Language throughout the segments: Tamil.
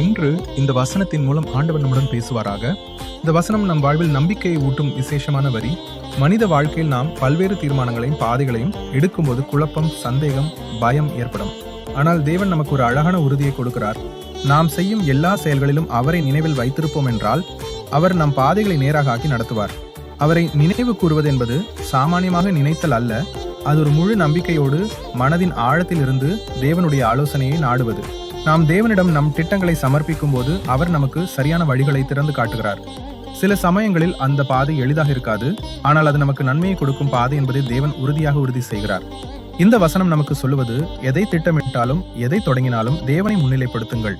இன்று இந்த வசனத்தின் மூலம் ஆண்டவர் நம்முடன் பேசுவாராக. இந்த வசனம் நம் வாழ்வில் நம்பிக்கையை ஊட்டும் விசேஷமான வரி. மனித வாழ்க்கையில் நாம் பல்வேறு தீர்மானங்களையும் பாதைகளையும் எடுக்கும்போது குழப்பம் சந்தேகம் பயம் ஏற்படும். ஆனால் தேவன் நமக்கு ஒரு அழகான உறுதியை கொடுக்கிறார். நாம் செய்யும் எல்லா செயல்களிலும் அவரை நினைவில் வைத்திருப்போம் என்றால் அவர் நம் பாதைகளை நேராக ஆக்கி நடத்துவார். அவரை நினைவு கூறுவது என்பது சாமானியமாக நினைத்தல் அல்ல அது ஒரு முழு நம்பிக்கையோடு மனதின் ஆழத்தில் இருந்து தேவனுடைய ஆலோசனையை நாடுவது. நாம் தேவனிடம் நம் திட்டங்களை சமர்ப்பிக்கும் போது அவர் நமக்கு சரியான வழிகளை திறந்து காட்டுகிறார். சில சமயங்களில் அந்த பாதை எளிதாக இருக்காது ஆனால் அது நமக்கு நன்மையை கொடுக்கும் பாதை என்பதை தேவன் உறுதியாக உறுதி செய்கிறார். இந்த வசனம் நமக்கு சொல்லுவது எதை திட்டமிட்டாலும் எதை தொடங்கினாலும் தேவனை முன்னிலைப்படுத்துங்கள்.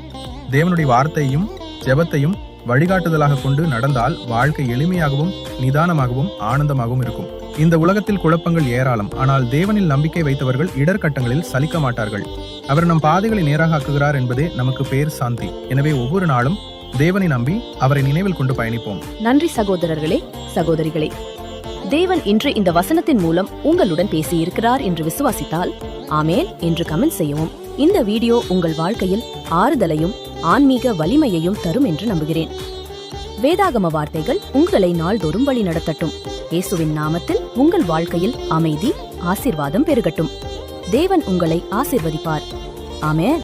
தேவனுடைய வார்த்தையும் ஜெபத்தையும் வழிகாட்டுதலாக கொண்டு நடந்தால் வாழ்க்கை எளிமையாகவும் நிதானமாகவும் ஆனந்தமாகவும் இருக்கும். இந்த உலகத்தில் குழப்பங்கள் ஏராளம். ஆனால் தேவனில் நம்பிக்கை வைத்தவர்கள் இடர்கட்டங்களில் சலிக்க மாட்டார்கள். அவர் நம் பாதைகளை நேராக ஆக்குகிறார் என்பதே நமக்கு பேர் சாந்தி. எனவே ஒவ்வொரு நாளும் தேவனை நம்பி அவரை நினைவில் கொண்டு பயணிப்போம். நன்றி சகோதரர்களே சகோதரிகளே. தேவன் இன்று இந்த வசனத்தின் மூலம் உங்களுடன் பேசியிருக்கிறார் என்று விசுவாசித்தால் ஆமேன் என்று கமெண்ட் செய்யவும். இந்த வீடியோ உங்கள் வாழ்க்கையில் ஆறுதலையும் ஆன்மீக வலிமையையும் தரும் என்று நம்புகிறேன். வேதாகம வார்த்தைகள் உங்களை நாள்தோறும் வழி நடத்தட்டும். இயேசுவின் நாமத்தில் உங்கள் வாழ்க்கையில் அமைதி ஆசிர்வாதம் பெருகட்டும். தேவன் உங்களை ஆசிர்வதிப்பார். ஆமே